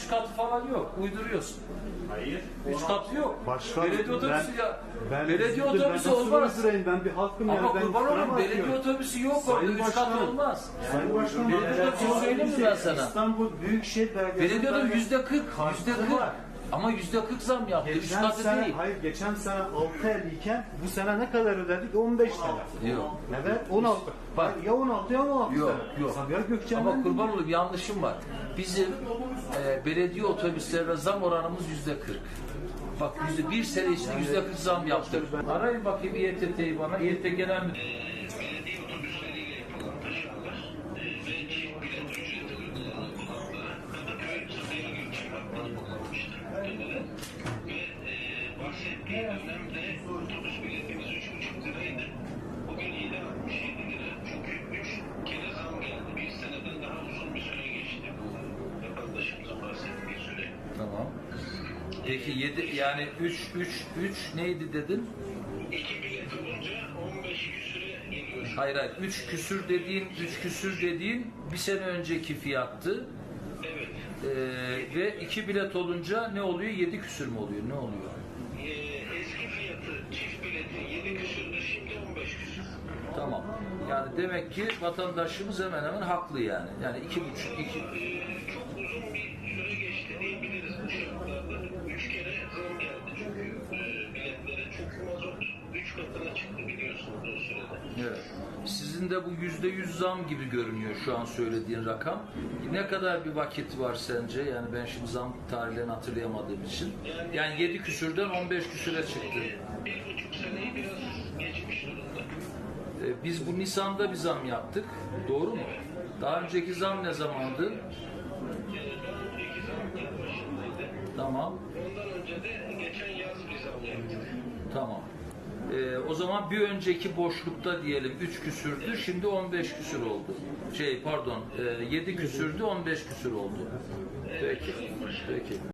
üç katı falan yok. Uyduruyorsun. Hayır. Üç katı yok. Başka belediye otobüsü ben- ya. Ben belediye üzüldüm, otobüsü ben olmaz. uydurayım? Ben bir halkım Ama ben kurban olayım belediye otobüsü yok Sayın orada. Üç katı olmaz. Sayın Başkanım, Belediye otobüsü söyleyeyim mi ben sana? İstanbul Büyükşehir Belediye otobüsü yüzde kırk. Yüzde kırk. Ama yüzde kırk zam yaptı. Üç Geçen katı sene, değil. hayır geçen sene 6.50 iken bu sene ne kadar ödedik? 15 TL. Yok. Evet 16. Bak. ya 16 ya 16 Yok, TL. yok. Sabiha Gökçen'den Ama kurban olayım yanlışım var. Bizim e, belediye otobüslerine zam oranımız yüzde kırk. Bak yüzde bir sene içinde yüzde kırk zam yaptık. Arayın bakayım İETT'yi bana. İETT genel müdür. Bahsettiği dönemde otobüs biletimiz 3,5 liraydı. Bugün yine 67 lira. Çünkü 3 kere zam geldi. Bir seneden daha uzun bir süre geçti bu vatandaşımızın bahsettiği süre. Tamam. Peki 7 yani 3 3 3 neydi dedin? İki bilet olunca 15 küsüre geliyor. Hayır hayır 3 küsür dediğin 3 küsür dediğin bir sene önceki fiyattı. Evet. Ee, ve 2 bilet olunca ne oluyor? 7 küsür mü oluyor? Ne oluyor? Ee, eski fiyatı çift biletin 7 küsürdü şimdi 15 küsür. Tamam. Yani demek ki vatandaşımız hemen hemen haklı yani. Yani iki buçuk, iki, çok uzun bir süre geçti diyebiliriz bu şartlarda. 3 kere zam geldi çünkü e, biletlere. Çünkü mazot 3 katına çıktı biliyorsunuz o sürede. Evet. Sizin de bu yüzde yüz zam gibi görünüyor şu an söylediğin rakam. Ne kadar bir vakit var sence? Yani ben şimdi zam tarihlerini hatırlayamadığım için. Yani 7 küsürden 15 küsüre çıktı. Bir buçuk seneyi. Ee, Biz bu Nisan'da bir zam yaptık. Doğru mu? Daha önceki zam ne zamandı? Tamam. Ondan önce de geçen yaz bir zam yaptık. Tamam. Ee, o zaman bir önceki boşlukta diyelim 3 küsürdü, şimdi 15 küsür oldu. Şey pardon, e, 7 küsürdü, 15 küsür oldu. Peki. Peki.